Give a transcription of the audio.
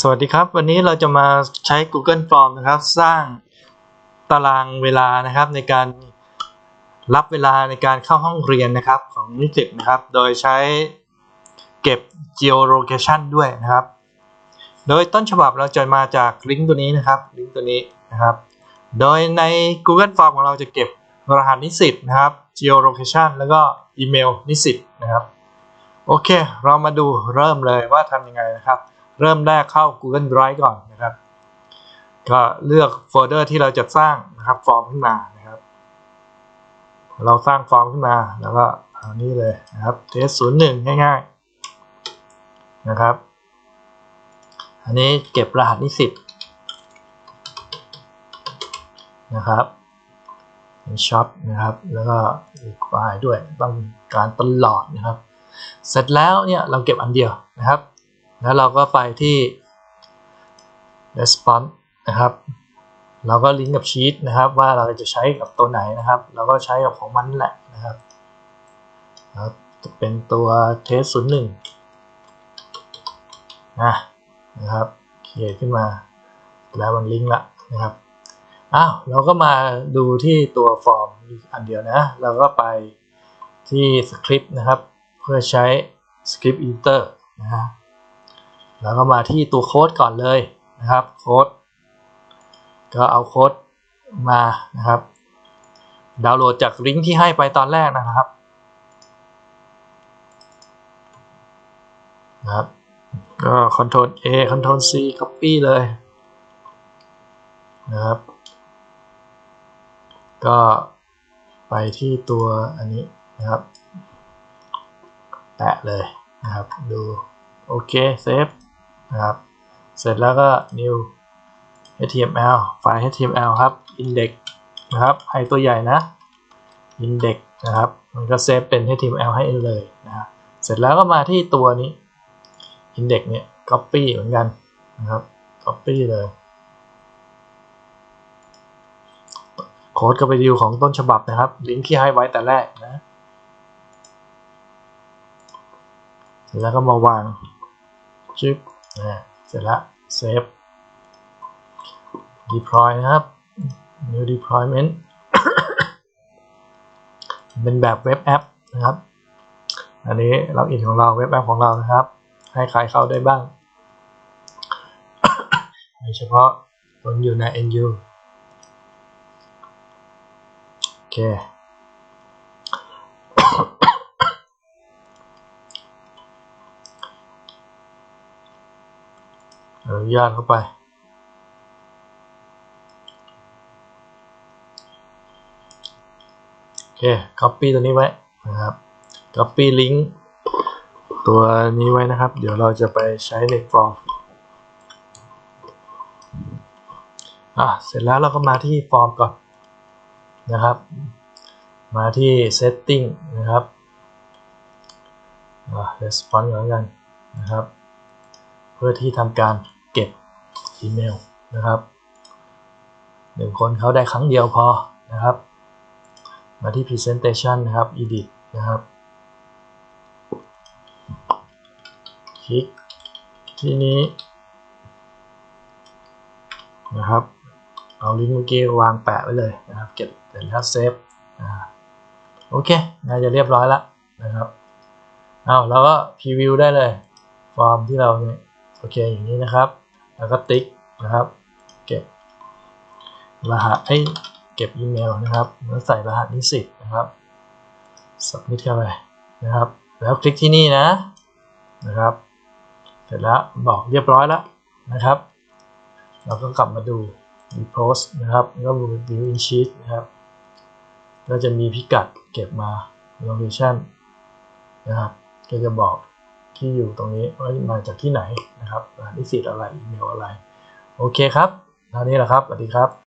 สวัสดีครับ วันนี้เราจะมาใช้ Google Form นะครับ สร้างตารางเวลานะครับ ในการรับเวลาในการเข้าห้องเรียนนะครับของนิสิตนะครับ โดยใช้เก็บ geolocation ด้วยนะครับ โดยต้นฉบับเราจะมาจากลิงก์ตัวนี้นะครับลิงก์ตัวนี้นะครับ โดยใน Google Form ของเราจะเก็บรหัสนิสิตนะครับ geolocation แล้วก็อีเมลนิสิตนะครับ โอเค เรามาดูเริ่มเลยว่าทำยังไงนะครับ เริ่มแรกเข้า Google Drive ก่อนนะครับ ก็เลือกโฟลเดอร์ที่เราจะสร้างนะครับฟอร์มขึ้นมานะครับ เราสร้างฟอร์มขึ้นมาแล้วก็เอานี้เลยนะครับเทสศูนย์หนึ่งง่ายๆนะครับ อันนี้เก็บรหัสนิสิตนะครับเป็นช็อปนะครับ แล้วก็ require ด้วยต้องการตลอดนะครับ เสร็จแล้วเนี่ยเราเก็บอันเดียวนะครับ แล้วเราก็ไปที่ response นะครับ เราก็ลิงก์กับชีตนะครับ ว่าเราจะใช้กับตัวไหนนะครับ เราก็ใช้กับของมันแหละนะครับครับจะเป็นตัวเทสศูนย์หนึ่งนะนะครับเขียนขึ้นมา แล้วมันลิงก์ละนะครับอ้าวเราก็มาดูที่ตัวฟอร์มอันเดียวนะ เราก็ไปที่สคริปต์นะครับ เพื่อใช้ script editor นะฮะ แล้วก็มาที่ตัวโค้ดก่อนเลยนะครับโค้ดก็เอาโค้ดมานะครับ ดาวน์โหลดจากลิงก์ที่ให้ไปตอนแรกนะครับนะครับก็ Ctrl A Ctrl C copy เลยนะครับ ก็ไปที่ตัวอันนี้นะครับ แตะเลยนะครับ ดู โอเค เซฟ นะครับ เสร็จแล้วก็ new html ไฟล์ html ครับ index นะครับให้ตัวใหญ่นะ index นะครับ มันก็เซฟเป็น html ให้เลยนะครับเสร็จแล้วก็มาที่ตัวนี้ index เนี่ย copy เหมือนกันนะครับ copy เลยโค้ดก็ไปดูของต้นฉบับนะครับ ลิงก์ที่ให้ไว้แต่แรกนะ แล้วก็มาวางจึ๊บ นะเสร็จแล้วเซฟ deploy นะครับ new deployment เป็นแบบเว็บแอปนะครับ อันนี้เราอินของเราเว็บแอปของเรานะครับ ให้ใครเข้าได้บ้างโดยเฉพาะคนอยู่ใน NU โอเค อนุญาตเข้าไปโอเค copy ตัวนี้ไว้นะครับ copy link ตัวนี้ไว้นะครับ เดี๋ยวเราจะไปใช้ในฟอร์มอะเสร็จแล้วเราก็มาที่ฟอร์มก่อนนะครับ มาที่ setting นะครับอะ response ก่อนกันนะครับ เพื่อที่ทำการ เก็บอีเมลนะครับหนึ่งคนเขาได้ครั้งเดียวพอนะครับ มาที่ presentation นะครับ edit นะครับ คลิกที่นี้นะครับ เอาลิงก์เมื่อกี้วางแปะไว้เลยนะครับ เก็บเสร็จแล้วเซฟโอเค น่าจะเรียบร้อยแล้วนะครับ เอาเราก็พรีวิวได้เลย ฟอร์มที่เราเนี่ย โอเค อย่างนี้นะครับ แล้วก็ติ๊กนะครับ เก็บรหัสให้เก็บอีเมลนะครับแล้วใส่รหัสนิสิตนะครับสับมิดเข้าไปนะครับ แล้วคลิกที่นี่นะนะครับ เสร็จแล้วบอกเรียบร้อยแล้วนะครับ เราก็กลับมาดู repost นะครับแล้วก็ดู view in sheet นะครับก็จะมีพิกัดเก็บมา location นะครับก็จะบอก ที่อยู่ตรงนี้ว่ามาจากที่ไหนนะครับรหัสนิสิตอะไรอีเมลอะไร โอเคครับเท่านี้แหละครับ สวัสดีครับ